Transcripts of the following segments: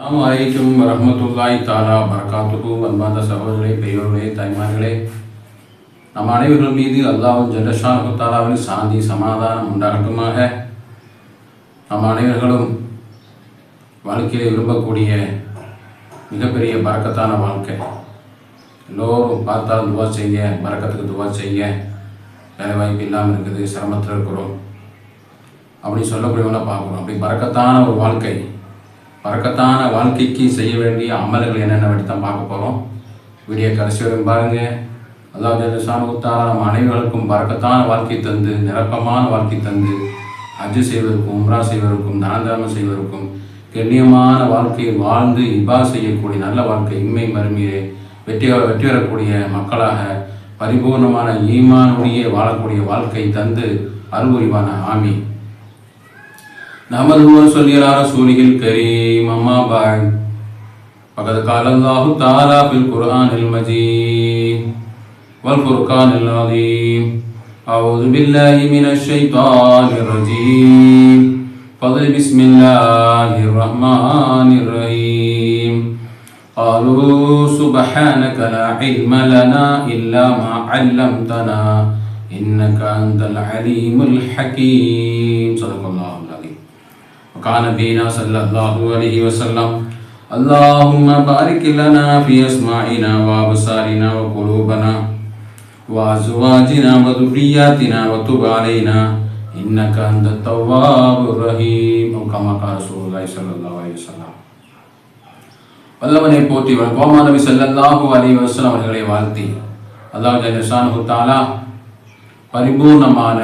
அஸ்ஸலாமு வலைக்கும் ரஹமத்துல்லாய் தாலா பரகாத்துஹு அன்பார்ந்த சகோதரர்களே பெரியோர்களே தாய்மார்களே நம் அனைவர்கள் மீது அல்லாஹ் ஜல்லஷானு தாலாவின் சாந்தி சமாதானம் உண்டாகட்டுமாக நம் அனைவர்களும் வாழ்க்கையில் விரும்பக்கூடிய மிகப்பெரிய பறக்கத்தான வாழ்க்கை எல்லோரும் பார்த்தாலும் துவா செய்ய பறக்கத்துக்கு துவா செய்ய வேலை வாய்ப்பு இல்லாமல் இருக்குது சிரமத்தில் இருக்கிறோம் அப்படி சொல்லக்கூடியவங்கள பார்க்குறோம் அப்படி பறக்கத்தான ஒரு வாழ்க்கை பறக்கத்தான வாழ்க்கைக்கு செய்ய வேண்டிய அமல்கள் என்னென்ன பற்றி தான் பார்க்க போகிறோம் வீடியோ கடைசி வரையும் பாருங்கள் அதாவது சாணுத்தாரா நம்ம அனைவருக்கும் பறக்கத்தான வாழ்க்கை தந்து நிரப்பமான வாழ்க்கை தந்து அஜு செய்வதற்கும் உம்ரா செய்வதற்கும் தானதானம் செய்வதற்கும் கண்ணியமான வாழ்க்கையை வாழ்ந்து இபா செய்யக்கூடிய நல்ல வாழ்க்கை இம்மை மறுமையை வெற்றி வெற்றி பெறக்கூடிய மக்களாக பரிபூர்ணமான ஈமானுடைய வாழக்கூடிய வாழ்க்கை தந்து அருள்புரிவான ஆமி نحمده ونصلي على رسوله الكريم أما بعد. فقد قال الله تعالى في القرآن المجيد والفرقان العظيم. أعوذ بالله من الشيطان الرجيم. فضل بسم الله الرحمن الرحيم. قالوا سبحانك لا علم لنا إلا ما علمتنا إنك أنت العليم الحكيم. صدق الله. العظيم وكان بينا صلى الله عليه وسلم اللهم بارك لنا في أسماعنا وأبصارنا وقلوبنا وأزواجنا وذرياتنا وتب علينا إنك أنت التواب الرحيم أو كما قال رسول الله صلى الله عليه وسلم வல்லவனை போற்றி கோமா நபி ஸல்லல்லாஹு அலைஹி வஸல்லம் அவர்களை வாழ்த்தி அல்லாஹ் ஜல்லஷானு தாலா பரிபூர்ணமான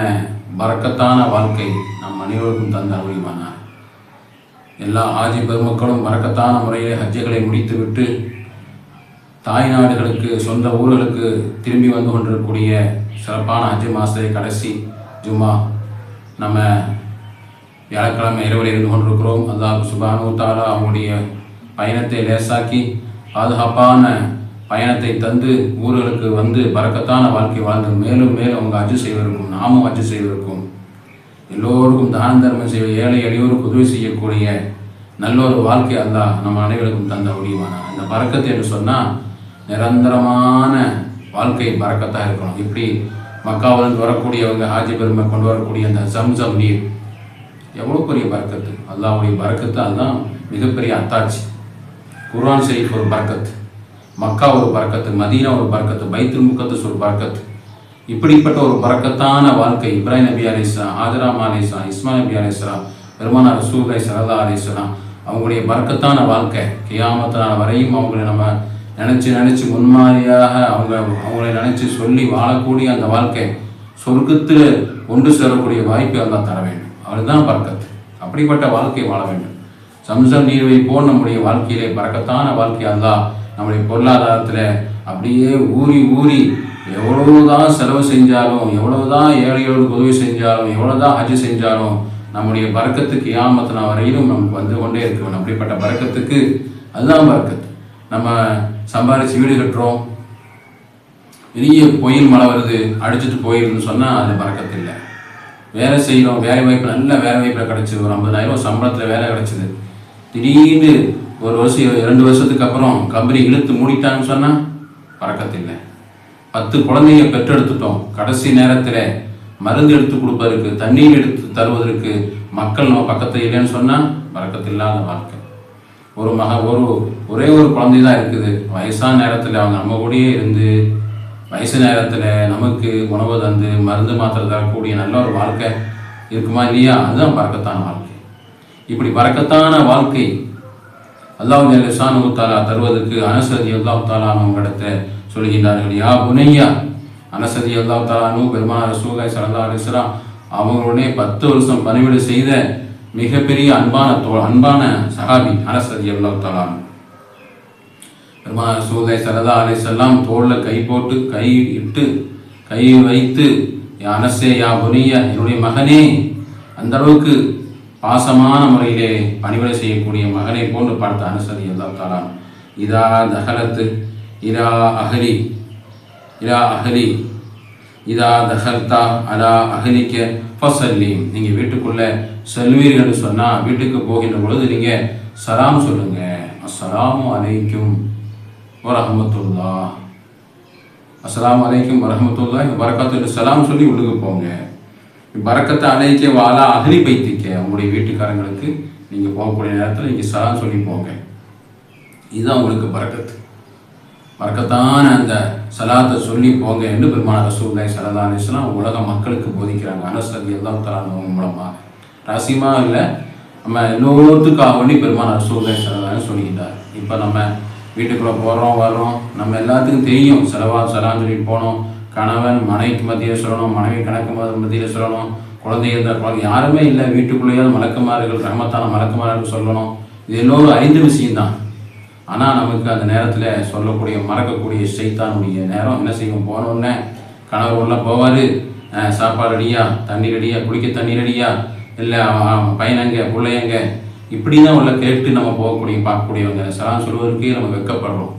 பரக்கத்தான வாழ்க்கை நம் அனைவருக்கும் தந்த அருளிவானார் எல்லா ஆஜி பெருமக்களும் பரக்கத்தான முறையில் ஹஜ்ஜுகளை முடித்துவிட்டு தாய் நாடுகளுக்கு சொந்த ஊர்களுக்கு திரும்பி வந்து கொண்டிருக்கக்கூடிய சிறப்பான ஹஜ்ஜு மாதத்தை கடைசி ஜும்மா. நம்ம வியாழக்கிழமை இரவில் இருந்து கொண்டிருக்கிறோம். அல்லாஹ் சுபானு தாலா அவங்களுடைய பயணத்தை லேசாக்கி பாதுகாப்பான பயணத்தை தந்து ஊர்களுக்கு வந்து பறக்கத்தான வாழ்க்கை வாழ்ந்து மேலும் மேலும் அவங்க அஜு செய்வதற்கும் நாமும் அஜு செய்வதற்கும் எல்லோருக்கும் தான தர்மம் செய்ய ஏழை எளியோருக்கு உதவி செய்யக்கூடிய நல்ல ஒரு வாழ்க்கை அல்லா நம்ம அனைவருக்கும் தந்த முடியுமான இந்த பறக்கத்தை என்று சொன்னால் நிரந்தரமான வாழ்க்கை பறக்கத்தாக இருக்கணும். இப்படி மக்காவிலிருந்து வரக்கூடியவங்க ஆஜி பெருமை கொண்டு வரக்கூடிய அந்த சம்சம் நீர் எவ்வளோ பெரிய பறக்கத்து? அல்லாவுடைய பறக்கத்து அதுதான் மிகப்பெரிய அத்தாட்சி. குர்ஆன் ஷெரீஃப் ஒரு பறக்கத்து மக்கா ஒரு பறக்கத்து மதீனா ஒரு பறக்கத்து பைத்துல் முக்கத்து ஒரு பறக்கத்து. இப்படிப்பட்ட ஒரு பறக்கத்தான வாழ்க்கை இப்ராஹிம் நபி அலிஸ்லாம் ஆஜராமா அலிஸ்லாம் இஸ்மாயில் நபி அலிஸ்லாம் பெருமானார் ரசூலை சரதா அலிஸ்லாம் அவங்களுடைய பறக்கத்தான வாழ்க்கை கியாமத்தினால் வரையும் அவங்களை நம்ம நினச்சி நினச்சி முன்மாதிரியாக அவங்க அவங்களை நினச்சி சொல்லி வாழக்கூடிய அந்த வாழ்க்கை சொர்க்கத்தில் கொண்டு சேரக்கூடிய வாய்ப்பை அதான் தர வேண்டும். அதுதான் பறக்கத்து. அப்படிப்பட்ட வாழ்க்கையை வாழ வேண்டும். சம்சம் நீர்வை போல் நம்முடைய வாழ்க்கையிலே பறக்கத்தான வாழ்க்கை அல்லா நம்முடைய பொருளாதாரத்தில் அப்படியே ஊறி ஊறி எவ்வளவுதான் செலவு செஞ்சாலும் எவ்வளவுதான் ஏழைகளுக்கு உதவி செஞ்சாலும் எவ்வளவுதான் ஹஜ் செஞ்சாலும் நம்முடைய பறக்கத்துக்கு ஏமாத்தின வரையிலும் நமக்கு வந்து கொண்டே இருக்கணும். அப்படிப்பட்ட பறக்கத்துக்கு அதுதான் பறக்கத்து. நம்ம சம்பாரிச்சு வீடு கட்டுறோம். பெரிய பொயில் மழை வருது அடிச்சுட்டு போயிருதுன்னு சொன்னால் அது பறக்கத்து இல்லை. வேலை செய்கிறோம் வேலை வாய்ப்பு நல்ல வேலை வாய்ப்பில் கிடச்சிது. ஒரு ஐம்பதாயிரம் சம்பளத்தில் வேலை கிடச்சிது. திடீர்னு ஒரு வருஷம் ரெண்டு வருஷத்துக்கு அப்புறம் கம்பெனி இழுத்து மூடிட்டாங்கன்னு சொன்னால் பறக்கத்தில்லை. பத்து குழந்தைங்க பெற்றெடுத்துட்டோம். கடைசி நேரத்தில் மருந்து எடுத்து கொடுப்பதற்கு தண்ணீர் எடுத்து தருவதற்கு மக்கள் நம்ம பக்கத்தில் இல்லைன்னு சொன்னால் பறக்கத்தில்லாத வாழ்க்கை. ஒரு மக ஒரு ஒரே ஒரு குழந்தை தான் இருக்குது. வயசான நேரத்தில் அவங்க நம்ம கூடயே இருந்து வயசு நேரத்தில் நமக்கு உணவு தந்து மருந்து மாத்திரை தரக்கூடிய நல்ல ஒரு வாழ்க்கை இருக்குமா இல்லையா? அதுதான் பறக்கத்தான வாழ்க்கை. இப்படி பறக்கத்தான வாழ்க்கை அல்லாஹ் ஜல்லிசானு தாலா தருவதற்கு அனசதி அல்லாஹ் தாலா அவங்களிடத்தை சொல்கின்றார்கள். யா புனையா அனசதி அல்லா தாலானு பெருமான ரசூலாய் சல்லா அலிஸ்லாம் அவங்களுடைய பத்து வருஷம் பணிவிடை செய்த மிகப்பெரிய அன்பான தோ அன்பான சஹாபி அனசதி அல்லா தாலானு பெருமான ரசூலாய் சல்லா அலிஸ்லாம் தோளில் கை போட்டு கை இட்டு கை வைத்து யா அனசே யா புனியா என்னுடைய மகனே அந்த அளவுக்கு பாசமான முறையிலே பணிவிடை செய்யக்கூடிய மகனை போன்று பார்த்த அனுசதி அல்லா தாலா இதா தகலத்து இரா அகலி இரா அகலி இதா தஹர்த்தா அலா அகலிக்க ஃபசல்லீம் நீங்கள் வீட்டுக்குள்ளே செல்வீர்கள்னு சொன்னால் வீட்டுக்கு போகின்ற பொழுது நீங்கள் சலாம் சொல்லுங்கள் அஸ்லாம் அலைக்கும் வரஹமத்துல்லா அஸ்லாம் அலைக்கும் வரஹமத்துல்லா வரக்காத்து சலாம் சொல்லி உள்ளுக்கு போங்க. பறக்கத்தை அணைக்க வாழா அகலி பைத்திக்க உங்களுடைய வீட்டுக்காரங்களுக்கு நீங்கள் போகக்கூடிய நேரத்தில் நீங்கள் சலாம் சொல்லி போங்க. இதுதான் உங்களுக்கு பறக்கத்து. பறக்கத்தான அந்த சலாத்தை சொல்லி போங்க என்று பெருமான ரசூல்லாய் சலதா அலிஸ்லாம் உலக மக்களுக்கு போதிக்கிறாங்க. அனசதி எல்லாம் தரானவங்க மூலமாக ரகசியமாக இல்லை நம்ம இன்னொருத்துக்காக வேண்டி பெருமான ரசூல்லாய் சலதான்னு சொல்லிக்கிட்டார். இப்போ நம்ம வீட்டுக்குள்ளே போகிறோம் வர்றோம் நம்ம எல்லாத்துக்கும் தெரியும். செலவா செலான்னு சொல்லிட்டு போனோம். கணவன் மனைவிக்கு மத்தியில் சொல்லணும் மனைவி கணக்கு மத்தியில் சொல்லணும் குழந்தை இருந்தால் குழந்தை யாருமே இல்லை. வீட்டுக்குள்ளேயாவது மலக்குமார்கள் ரஹமத்தான மலக்குமார்கள் சொல்லணும். இது எல்லோரும் அறிந்த விஷயம்தான். ஆனால் நமக்கு அந்த நேரத்தில் சொல்லக்கூடிய மறக்கக்கூடிய சைத்தானுடைய நேரம் என்ன செய்யும்? போனோடனே கணவர் உள்ள போவார். சாப்பாடு ரெடியா? தண்ணி ரெடியா? குடிக்க தண்ணி ரெடியா? இல்லை பையனங்க பிள்ளையங்க இப்படி தான் உள்ள கேட்டு நம்ம போகக்கூடிய பார்க்கக்கூடியவங்க. சலான் சொல்வதற்கே நம்ம வெக்கப்படுறோம்.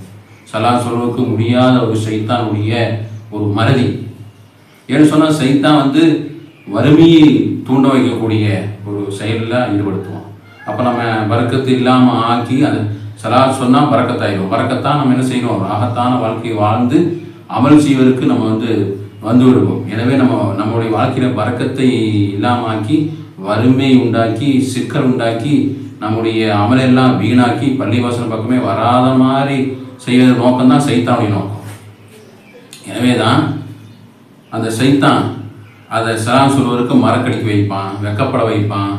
சலான் சொல்வதற்கு முடியாத ஒரு சைத்தானுடைய ஒரு மறதி. ஏன்னு சொன்னால் சைத்தான் வந்து வறுமையை தூண்ட வைக்கக்கூடிய ஒரு செயலில் ஈடுபடுத்துவோம் அப்போ நம்ம பறக்கத்து இல்லாமல் ஆக்கி அதை சலாத் சொன்னால் பறக்கத்தாயிடும் பறக்கத்தான் நம்ம என்ன செய்யணும்? ராகத்தான வாழ்க்கையை வாழ்ந்து அமல் செய்வதற்கு நம்ம வந்து வந்து விடுவோம். எனவே நம்ம நம்மளுடைய வாழ்க்கையில் பறக்கத்தை இல்லாமல் ஆக்கி வறுமை உண்டாக்கி சிக்கல் உண்டாக்கி நம்முடைய அமலெல்லாம் வீணாக்கி பள்ளிவாசல் பக்கமே வராத மாதிரி செய்வது நோக்கம்தான் சைத்தானுடைய நோக்கம். எனவே தான் அந்த சைத்தான் அதை சலாம் சொல்வதற்கு மறக்கடிக்க வைப்பான் வெக்கப்பட வைப்பான்.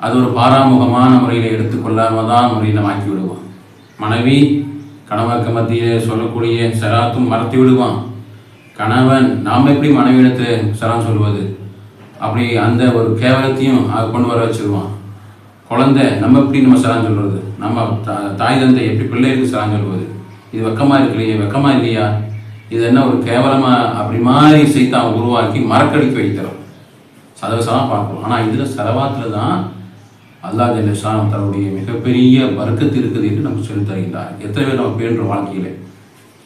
அது ஒரு பாராமுகமான முறையில் எடுத்துக்கொள்ளாம தான் முறையில் ஆக்கி விடுவான் மனைவி கணவருக்கு மத்தியில் சொல்லக்கூடிய சராத்தும் மறத்தி விடுவான். கணவன் நாம் எப்படி மனைவியிடத்தில் சரான் சொல்வது? அப்படி அந்த ஒரு கேவலத்தையும் அதை கொண்டு வர வச்சுருவான். குழந்தை நம்ம எப்படி நம்ம சரான் சொல்வது நம்ம தா- தாய் தந்தை எப்படி பிள்ளைகளுக்கு சரான் சொல்வது? இது வெக்கமாக இருக்கலையே வெக்கமாக இல்லையா? இது என்ன ஒரு கேவலமாக அப்படி மாதிரி செய்தான் உருவாக்கி மறக்கடிக்க வைக்கிறோம் சதவசமாக பார்க்கிறோம் ஆனால் இதில் செலவாத்தில் தான் அல்லாஹ் ஜல்லஷான் தன்னுடைய மிகப்பெரிய வர்க்கத்து இருக்குது என்று நமக்கு சொல்லி தருகின்றார். எத்தனை பேர் நம்ம பேணுறோம் வாழ்க்கையில்?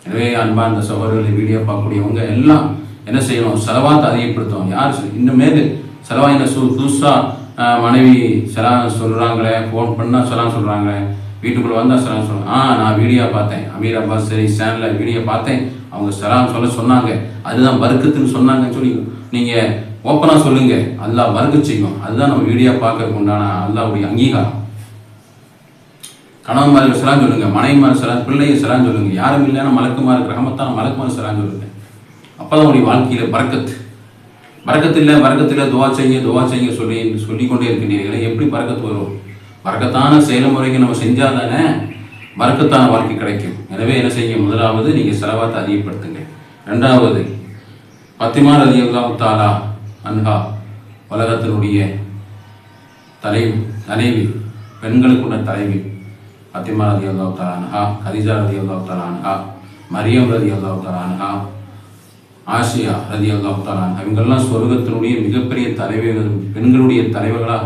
எனவே அன்பா இந்த சகோதரர்களை வீடியோ பார்க்கக்கூடியவங்க எல்லாம் என்ன செய்யணும்? செலவாத்தை அதிகப்படுத்துவோம் யார் இன்னுமேல் செலவா என்ன சு புதுசாக மனைவி செலா சொல்கிறாங்களே ஃபோன் பண்ணால் செலாம் சொல்கிறாங்களே வீட்டுக்குள்ளே வந்தால் செலாம் சொல்கிறாங்க ஆ நான் வீடியோ பார்த்தேன். அமீர் அப்பாஸ் சரி சேனலில் வீடியோ பார்த்தேன். அவங்க செலாம் சொல்ல சொன்னாங்க. அதுதான் வர்க்கத்துன்னு சொன்னாங்கன்னு சொல்லி நீங்கள் ஓப்பனாக சொல்லுங்க. அல்லாஹ் வறுக்க செய்யும் அதுதான் நம்ம வீடியோ பார்க்கறதுக்கு உண்டான அல்லாவுடைய அங்கீகாரம். கணவன்மார்கள் சலாம் சொல்லுங்க. மனைவிமார் சலாம் பிள்ளையை சிலான்னு சொல்லுங்க. யாரும் இல்லைன்னா மலக்குமார் கிரகமத்தான மலக்குமார் சலாம் சொல்லுங்க. அப்பதான் உடைய வாழ்க்கையில பறக்கத்து பறக்கத்து இல்லை துவா செய்ய துவா செய்ய சொல்லி சொல்லிக்கொண்டே இருக்கின்றீர்களே. எப்படி பறக்கத்து வரும்? பறக்கத்தான செயல்முறைக்கு நம்ம செஞ்சால் தானே பறக்கத்தான வாழ்க்கை கிடைக்கும். எனவே என்ன செய்ய முதலாவது நீங்கள் செலவாத்தை அதிகப்படுத்துங்க. ரெண்டாவது பத்திமார் ரதி தாலா அன்ஹா உலகத்தினுடைய தலை தலைவி பெண்களுக்குள்ள தலைவி பத்திமா ரதி அல்லாஹ் தாலா அன்ஹா கதிஜா ரதி அல்லாஹ் அன்ஹா மரியம் ரதி அல்லாஹ் தாலா அன்ஹா ஆசியா ரதி அல்லாஹ் அன்ஹா இவங்கெல்லாம் சொர்க்கத்தினுடைய மிகப்பெரிய தலைவர்கள் பெண்களுடைய தலைவர்களாக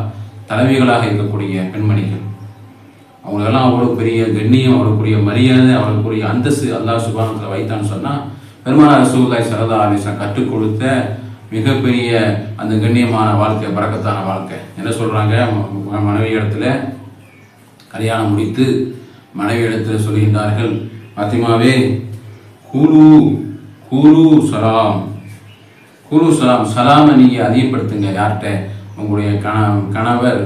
தலைவிகளாக இருக்கக்கூடிய பெண்மணிகள். அவங்களெல்லாம் அவ்வளோ பெரிய கண்ணியம் அவளுக்குரிய மரியாதை அவளுக்குரிய அந்தஸ்து அல்லாஹ் சுபானத்தில் வைத்தான்னு சொன்னால் பெருமானார் ரசூலுல்லாஹி சரதா அலிசா கற்றுக் கொடுத்த மிகப்பெரிய அந்த கண்ணியமான வாழ்க்கை பறக்கத்தான வாழ்க்கை. என்ன சொல்கிறாங்க மனைவி இடத்துல கல்யாணம் முடித்து மனைவி இடத்துல சொல்கின்றார்கள் பாத்திமாவே குரு குரு சலாம். குரு சலாம் சலாமை நீங்கள் அதிகப்படுத்துங்க யார்கிட்ட? உங்களுடைய கண கணவர்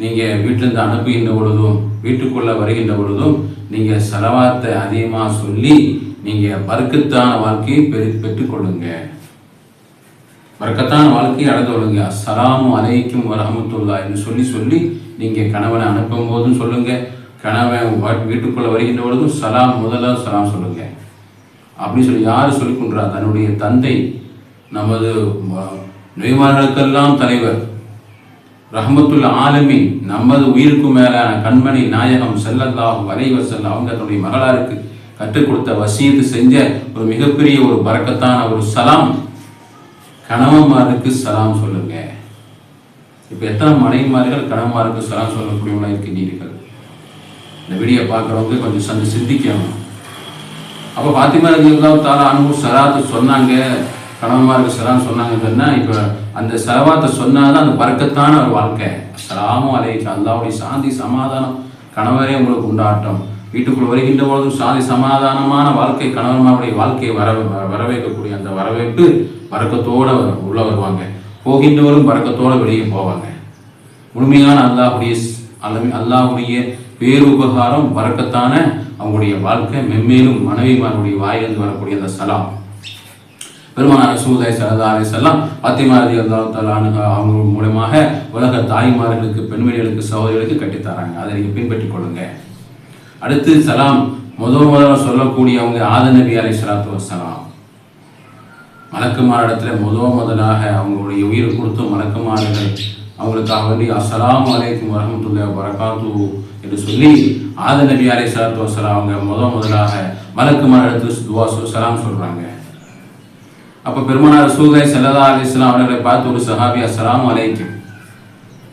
நீங்கள் வீட்டிலேருந்து அனுப்புகின்ற பொழுதும் வீட்டுக்குள்ளே வருகின்ற பொழுதும் நீங்கள் செலவாத்தை அதிகமாக சொல்லி நீங்கள் பருக்கத்தான வாழ்க்கையை பெரு பெற்றுக்கொள்ளுங்கள் பறக்கத்தான வாழ்க்கையை அடைந்து அஸ்லாம் அலைக்கும் வரஹமத்துல்லா என்று சொல்லி சொல்லி நீங்கள் கணவனை அனுப்பும் போதும் சொல்லுங்கள் கணவன் வீட்டுக்குள்ளே வருகின்ற பொழுதும் சலாம் முதல்ல சலாம் சொல்லுங்கள் அப்படி சொல்லி யார் சொல்லிக்கொண்டா தன்னுடைய தந்தை நமது ம- தலைவர். ரஹமத்துல் ஆலமி நமது உயிருக்கு மேலான கண்மணி நாயகம் செல்லல்லாஹு வலைவசல் அவங்க தன்னுடைய மகளாருக்கு கற்றுக் கொடுத்த வசியத்து செஞ்ச ஒரு மிகப்பெரிய ஒரு பறக்கத்தான ஒரு சலாம். கணவன்மாருக்கு சலாம் சொல்லுங்க. இப்போ எத்தனை மனைவிமார்கள் கணவன்மாருக்கு சலாம் சொல்லக்கூடியவங்களா இருக்கின்றீர்கள்? இந்த வீடியோ பார்க்குறவங்க கொஞ்சம் சந்தி சிந்திக்கணும். அப்போ பாத்திமா ரதியுல்லா தாலா அன்பு சராத்து சொன்னாங்க கணவன்மாருக்கு சலாம் சொன்னாங்கன்னு சொன்னால் இப்போ அந்த செலவாத்தை சொன்னாதான் அந்த பறக்கத்தான ஒரு வாழ்க்கை. சலாமும் அலைக்கு அல்லாவுடைய சாந்தி சமாதானம் கணவரே உங்களுக்கு உண்டாட்டம். வீட்டுக்குள் வருகின்ற பொழுதும் சாதி சமாதானமான வாழ்க்கை கணவன்மாருடைய வாழ்க்கையை வர வரவேற்கக்கூடிய அந்த வரவேற்பு பறக்கத்தோடு உள்ளே வருவாங்க. போகின்றவரும் பறக்கத்தோடு வெளியே போவாங்க. முழுமையான அல்லாஹுடைய அல்ல அல்லாஹுடைய பேருபகாரம் வரக்கத்தான அவங்களுடைய வாழ்க்கை மென்மேலும் மனைவிமாருடைய வாயிலிருந்து வரக்கூடிய அந்த சலாம். பெருமானார் ரசூலுல்லாஹி ஸல்லல்லாஹு அலைஹி வஸல்லம் பாத்திமா அவங்க மூலமாக உலக தாய்மார்களுக்கு பெண்மணிகளுக்கு சகோதரிகளுக்கு கட்டித்தராங்க. அதை நீங்கள் பின்பற்றிக் கொள்ளுங்க. அடுத்து சலாம் முதல் முதல்ல சொல்லக்கூடிய அவங்க ஆத நபி அலை சலாத்து வசலாம் மலக்குமாரிடத்தில் முத முதலாக அவங்களுடைய உயிர் கொடுத்து மலக்குமாரிகள் அவங்களுக்காக வேண்டி அஸ்லாம் அலைக்கும் வரமத்துள்ள வரகாத்து என்று சொல்லி ஆத நபி அலை சலாத்து வசலாம் அவங்க முத முதலாக மலக்குமாரிடத்துல துவா சொல் சலாம் சொல்கிறாங்க அப்போ பெருமானார் சூகை செல்லதா அலி இஸ்லாம் அவர்களை பார்த்து ஒரு சஹாபி அஸ்லாம் அலைக்கும்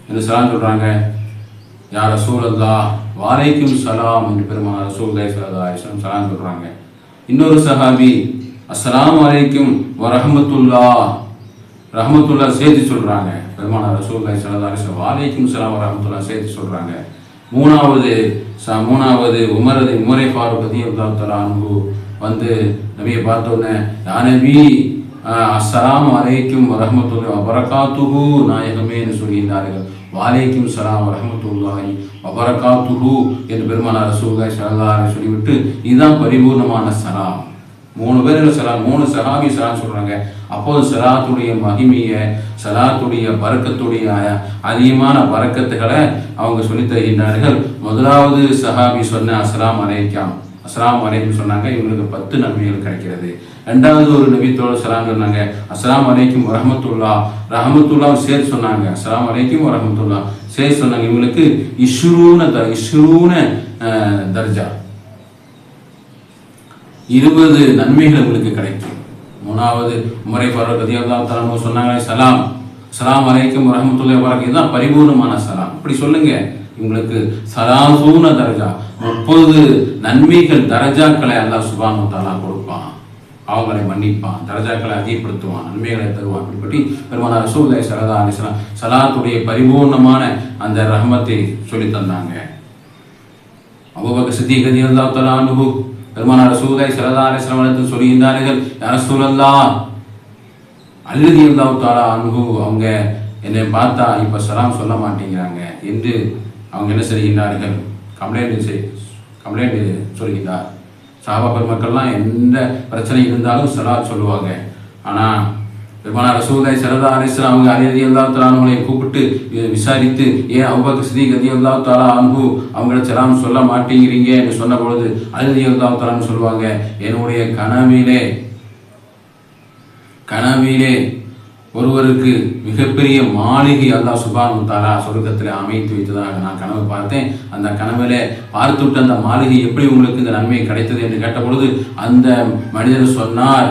என்று சலாம் சொல்கிறாங்க யார் ரசூலல்லா வாலைக்கும் சலாம் என்று பெருமானார் ரசூலுல்லாஹி ஸல்லல்லாஹு அலிஸ்லாம் சலாம் சொல்கிறாங்க இன்னொரு சஹாபி அஸ்லாம் அலைக்கும் வரஹமத்துல்லா ரஹமத்துல்லா சேர்த்து சொல்றாங்க. பெருமான ரசூல்லாய் ஸல்லல்லாஹு வாலைக்கும் சலாம் வரஹ்மத்துல்லாஹ் சேர்த்து சொல்றாங்க. மூணாவது ச மூணாவது உமரது உமரை பார்வதி ரலியல்லாஹு தஆலா வந்து நபியை பார்த்தோன்னே உடனே அஸ்லாம் வலைக்கும் அஹ், அஸ்ஸலாமு அலைக்கும் நாயகமேன்னு சொல்கின்றார்கள். வாலைக்கும் சலாம் வரஹ்மத்துல்லாஹி வபரகாத்துஹு என்று பெருமானார் ரசூல்லாய் ஸல்லல்லாஹு சொல்லிவிட்டு இதுதான் பரிபூர்ணமான சலாம் மூணு பேர் சலாம் மூணு சஹாபி சலாம் சொல்கிறாங்க அப்போது சலாத்துடைய மகிமையை சலாத்துடைய பறக்கத்துடைய அதிகமான பறக்கத்துகளை அவங்க சொல்லித் தருகின்றார்கள். முதலாவது சஹாபி சொன்ன அஸ்லாம் அலைக்கம். அஸ்லாம் அலைக்கும் சொன்னாங்க இவங்களுக்கு பத்து நன்மைகள் கிடைக்கிறது. ரெண்டாவது ஒரு நபித்தோட சலாம் சொன்னாங்க அஸ்லாம் அலைக்கும் ரஹமத்துல்லா ரஹமத்துல்லா சேர்த்து சொன்னாங்க அஸ்லாம் அலைக்கும் வரஹமத்துல்லா. சேர்த்து சொன்னாங்க இவங்களுக்கு இஷ்ரூன த இஷ்ரூன தர்ஜா. இருபது நன்மைகள் உங்களுக்கு கிடைக்கும். மூணாவது முறை ஃபாரூக் ரதியல்லாஹு சொன்னாங்களே சலாம். சலாம் அலைக்கும் வரஹ்மத்துல்லாஹி வபரகாத்துஹு. இதுதான் பரிபூர்ணமான சலாம். இப்படி சொல்லுங்க. உங்களுக்கு சலாசூன தரஜா முப்பது நன்மைகள் தரஜாக்களை அல்லா சுபானு தாலா கொடுப்பான். அவங்களை மன்னிப்பான் தரஜாக்களை அதிகப்படுத்துவான் நன்மைகளை தருவான். இப்படி பெருமானார் ரசூலுல்லாஹி ஸல்லல்லாஹு அலிஸ்லாம் சலாத்துடைய பரிபூர்ணமான அந்த ரஹமத்தை சொல்லி தந்தாங்க. அவ்வளவு சித்திக் ரலியல்லாஹு தஆலா அன்ஹு ரசூலுல்லாஹி ரசூலை அலைஹி வஸல்லம் சொல்லியிருந்தார்கள் சொல்கின்றார்கள் யா ரசூலல்லாஹ் அல்லது அல்லாஹ் தஆலா அவங்க என்னை பார்த்தா இப்ப சலாம் சொல்ல மாட்டேங்கிறாங்க என்று அவங்க என்ன செய்கின்றார்கள் கம்ப்ளைண்ட் செய் கம்ப்ளைண்ட் சொல்கின்றார். சாபா பெருமக்கள்லாம் எந்த பிரச்சனை இருந்தாலும் சலா சொல்லுவாங்க. ஆனால் பெருமானார் ரசூலை சரதா அலைஹி அவங்க அலி அல்லா தஆலா கூப்பிட்டு விசாரித்து ஏன் அபூபக்கர் சித்திக் அல்லா தாலா அன்பு அவங்கள சலாம் சொல்ல மாட்டேங்கிறீங்க என்று சொன்ன பொழுது அலி அல்லா தாலான்னு சொல்லுவாங்க என்னுடைய கனவிலே கனவிலே ஒருவருக்கு மிகப்பெரிய மாளிகை அல்லா சுபானு தாலா சொர்க்கத்தில் அமைத்து வைத்ததாக நான் கனவு பார்த்தேன். அந்த கனவில் பார்த்துவிட்டு அந்த மாளிகை எப்படி உங்களுக்கு இந்த நன்மை கிடைத்தது? என்று கேட்ட பொழுது அந்த மனிதர் சொன்னார்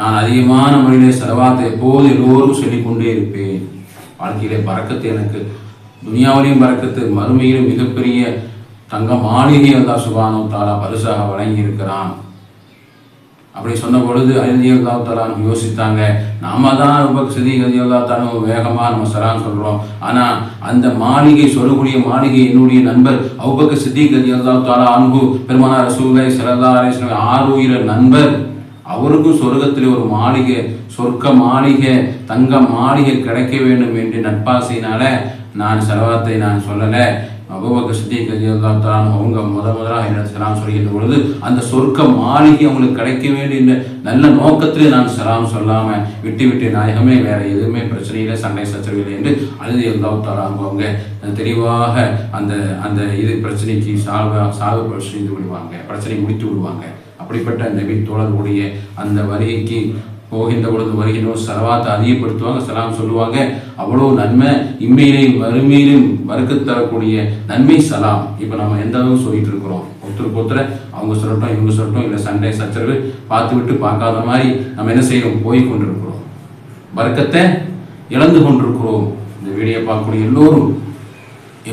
நான் அதிகமான முறையிலே செலவாத்தை எப்போது எல்லோரும் சொல்லிக்கொண்டே இருப்பேன். வாழ்க்கையிலே பறக்கத்து எனக்கு துனியாவிலையும் பறக்கத்து மறுமையிலும் மிகப்பெரிய தங்க மாளிகை அல்லாஹ் சுபானு தாலா பரிசாக வழங்கி இருக்கிறான் அப்படி சொன்ன பொழுது அலியல்லா தலான் யோசித்தாங்க நாம தான் ரொம்ப சதி அலியல்லா தாலும் வேகமாக நம்ம சரான்னு சொல்கிறோம் ஆனால் அந்த மாளிகை சொல்லக்கூடிய மாளிகை என்னுடைய நண்பர் அவுபக்க சித்திக் அலியல்லா தாலா அன்பு பெருமானார் ரசூலை சல்லா ஆறு உயிர நண்பர். அவருக்கும் சொர்க்கத்தில் ஒரு மாளிகை சொர்க்க மாளிகை தங்க மாளிகை கிடைக்க வேண்டும் என்று நட்பாசையினால நான் செலவாத்தை நான் சொல்லலை. அபுபக்கர் சித்திக் ரலியல்லாஹு அவங்க முத முதலாக என்ன சலாம் சொல்கின்ற பொழுது அந்த சொர்க்க மாளிகை அவங்களுக்கு கிடைக்க வேண்டிய நல்ல நோக்கத்திலே நான் சலாம் சொல்லாம விட்டு விட்டு நாயகமே வேற எதுவுமே பிரச்சனை இல்லை சண்டை சச்சரவில்லை என்று அழுதி அல்லாஹ் அவங்க தெளிவாக அந்த அந்த இது பிரச்சனைக்கு சால்வ சால்வ செய்து விடுவாங்க பிரச்சனை முடித்து விடுவாங்க. அப்படிப்பட்ட நபி தோழர்களுடைய அந்த வரிக்கு போகின்ற பொழுது வருகின்ற செலவாத்தை அதிகப்படுத்துவாங்க செலாம் சொல்லுவாங்க. அவ்வளோ நன்மை இம்மையிலையும் வறுமையிலும் வறுக்க தரக்கூடிய நன்மை சலாம். இப்போ நம்ம எந்த அளவுக்கு சொல்லிட்டு இருக்கிறோம்? ஒருத்தருக்கு ஒருத்தரை அவங்க சொல்லட்டும் இவங்க சொல்லட்டும் இல்லை சண்டை சச்சரவு பார்த்து விட்டு பார்க்காத மாதிரி நம்ம என்ன செய்யறோம்? போய் கொண்டிருக்கிறோம். வர்க்கத்தை இழந்து கொண்டிருக்கிறோம். இந்த வீடியோ பார்க்கக்கூடிய எல்லோரும்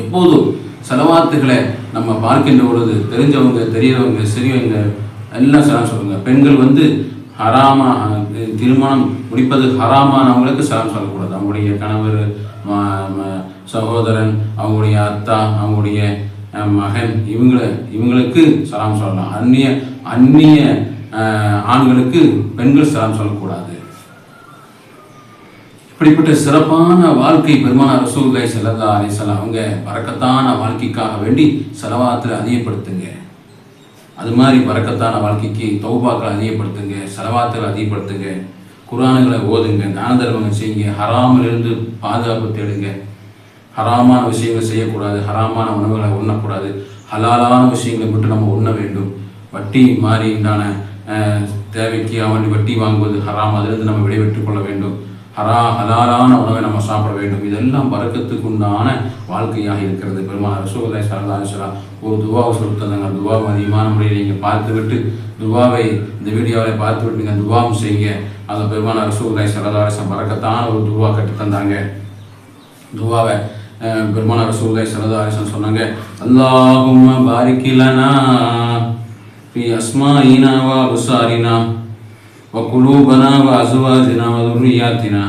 எப்போதும் செலவாத்துகளை நம்ம பார்க்கின்ற பொழுது தெரிஞ்சவங்க தெரியறவங்க சிறியவங்க எல்லாம் சலாம் சொல்லுங்க. பெண்கள் வந்து ஹராமா திருமணம் முடிப்பது ஹராமானவங்களுக்கு சலாம் சொல்லக்கூடாது. அவங்களுடைய கணவர் சகோதரன் அவங்களுடைய அத்தா அவங்களுடைய மகன் இவங்கள இவங்களுக்கு சலாம் சொல்லலாம். அந்நிய அந்நிய அஹ், ஆண்களுக்கு பெண்கள் சலாம் சொல்லக்கூடாது. இப்படிப்பட்ட சிறப்பான வாழ்க்கை பெருமான ரசூலுல்லாஹி செல்லதா அலைஹி அவங்க பரக்கத்தான வாழ்க்கைக்காக வேண்டி செலவாத்தில் அதிகப்படுத்துங்க. அது மாதிரி வரக்கத்தான வாழ்க்கைக்கு தௌபாக்களை அதிகப்படுத்துங்க செலவாத்துகளை அதிகப்படுத்துங்க குரானுகளை ஓதுங்க தான தர்மங்கள் செய்யுங்க ஹராமிலிருந்து பாதுகாப்பு தேடுங்க. ஹராமான விஷயங்கள் செய்யக்கூடாது ஹராமான உணவுகளை உண்ணக்கூடாது. ஹலாலான விஷயங்களை மட்டும் நம்ம உண்ண வேண்டும். வட்டி மாறி உண்டான தேவைக்கு அவன் வட்டி வாங்குவது ஹராம். அதிலிருந்து நம்ம விடைபெற்றுக் கொள்ள வேண்டும். ஹரா ஹலாலான உணவை நம்ம சாப்பிட வேண்டும். இதெல்லாம் பறக்கத்துக்கு உண்டான வாழ்க்கையாக இருக்கிறது. பெருமாள் ரசூலை சரதாசரா ஒரு துவாவை சொல்லித்தந்தாங்க துவாவை அதிகமான முறையில் நீங்கள் பார்த்துவிட்டு துவாவை இந்த வீடியோவை பார்த்துவிட்டு நீங்கள் துவாவும் செய்யுங்க. அந்த பெருமான ரசூலை சரதாசம் பறக்கத்தான ஒரு துவா கட்டு தந்தாங்க. துவாவை பெருமான ரசூலை சரதாசன் சொன்னாங்க அல்லாஹும் பாரிக்கிலனா அஸ்மா அஸ்மாயினா உசாரினா وقلوبنا وأزواجنا وذرياتنا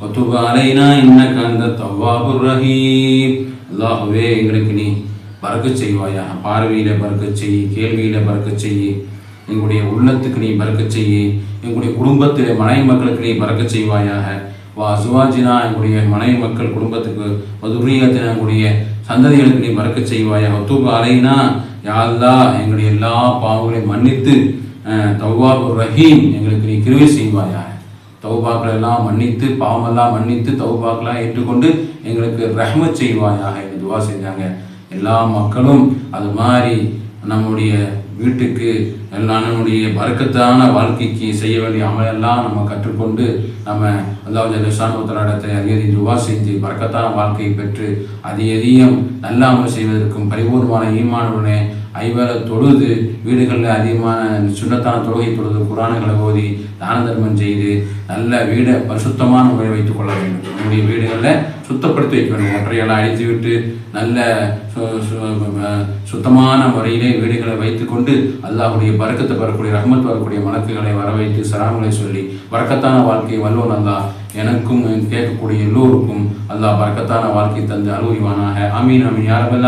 وتب علينا إنك أنت التواب الرحيم அல்லாஹுவே எங்களுக்கு நீ பறக்கச் செய்வாயா பார்வையில பறக்கச் செய் கேள்வியில பறக்கச் செய் எங்களுடைய உள்ளத்துக்கு நீ பறக்கச் செய் எங்களுடைய குடும்பத்தில் மனைவி மக்களுக்கு நீ பறக்கச் செய்வாயாக வா அசுவாஜினா எங்களுடைய மனைவி மக்கள் குடும்பத்துக்கு மதுரியத்தின எங்களுடைய சந்ததிகளுக்கு நீ பறக்கச் செய்வாயாக ஒத்துபு அலைனா யாழ்லா எங்களுடைய எல்லா பாவங்களையும் மன்னித்து தௌபாபுர் ரஹீம் எங்களுக்கு நீ கிருவி செய்வாயாக. தௌபாக்களை எல்லாம் மன்னித்து பாவமெல்லாம் மன்னித்து தௌபாக்கெல்லாம் ஏற்றுக்கொண்டு எங்களுக்கு ரஹ்மத் செய்வாயாக என்று துவா செஞ்சாங்க எல்லா மக்களும் அது மாதிரி நம்முடைய வீட்டுக்கு எல்லாம் நம்முடைய பறக்கத்தான வாழ்க்கைக்கு செய்ய வேண்டிய அமலெல்லாம் நம்ம கற்றுக்கொண்டு நம்ம அதாவது ஜலசானுத்தராடத்தை அதிகதி துவா செஞ்சு பறக்கத்தான வாழ்க்கையை பெற்று அது எதையும் நல்ல அமல் செய்வதற்கும் பரிபூர்ணமான ஈமானுடனே ஐவேளை தொழுது வீடுகளில் அதிகமான சுண்ணத்தான தொழுகை தொழுது குரானுகளை ஓதி தான தர்மம் செய்து நல்ல வீடை பரிசுத்தமான முறையில் வைத்துக் கொள்ள வேண்டும். நம்முடைய வீடுகளில் சுத்தப்படுத்தி வைக்க வேண்டும். ஒற்றையெல்லாம் அழித்து விட்டு நல்ல சு- சுத்தமான முறையிலே வீடுகளை வைத்துக்கொண்டு அல்லாஹுடைய பறக்கத்தை வரக்கூடிய ரஹ்மத் வரக்கூடிய மலக்குகளை வர வைத்து சலாம்களை சொல்லி பறக்கத்தான வாழ்க்கையை வல்லோன் அல்லா எனக்கும் கேட்கக்கூடிய எல்லோருக்கும் அல்லாஹ் பறக்கத்தான வாழ்க்கை தந்து அலுவலிவானாக அமீன் அமீன் யாரபல்